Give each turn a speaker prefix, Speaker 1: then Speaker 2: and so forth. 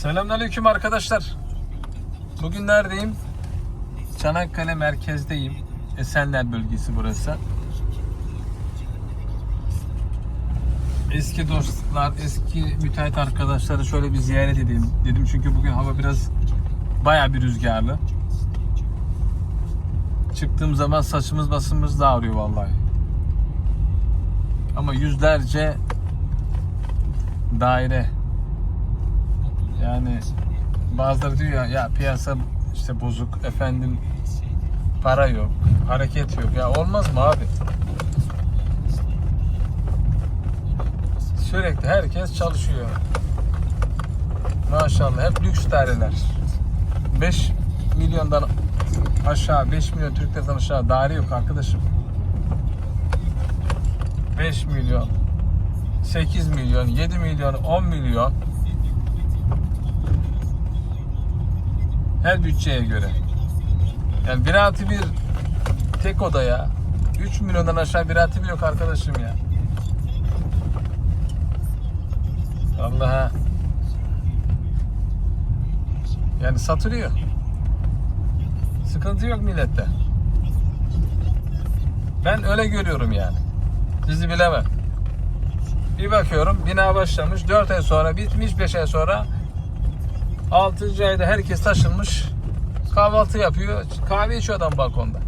Speaker 1: Selamünaleyküm arkadaşlar. Bugün neredeyim? Çanakkale merkezdeyim. Esenler bölgesi burası. Eski dostlar, eski müteahhit arkadaşları şöyle bir ziyaret edeyim dedim. Çünkü bugün hava biraz baya bir rüzgarlı. Çıktığım zaman saçımız basımız da ağrıyor vallahi. Ama yüzlerce daire yani bazıları diyor ya, ya piyasa işte bozuk efendim para yok hareket yok. Ya olmaz mı abi? Sürekli herkes çalışıyor. Maşallah hep lüks daireler. 5 milyondan aşağı 5 milyon Türk lirasından aşağı daire yok arkadaşım. 5 milyon 8 milyon 7 milyon 10 milyon her bütçeye göre. Yani bir artı bir tek odaya 3 milyondan aşağı bir artı bir yok arkadaşım ya. Allah'a yani satılıyor. Sıkıntı yok millette. Ben öyle görüyorum yani. Sizi bilemem. Bir bakıyorum bina başlamış 4 ay sonra bitmiş 5 ay sonra 6. ayda herkes taşınmış kahvaltı yapıyor kahve içiyor adam balkonda.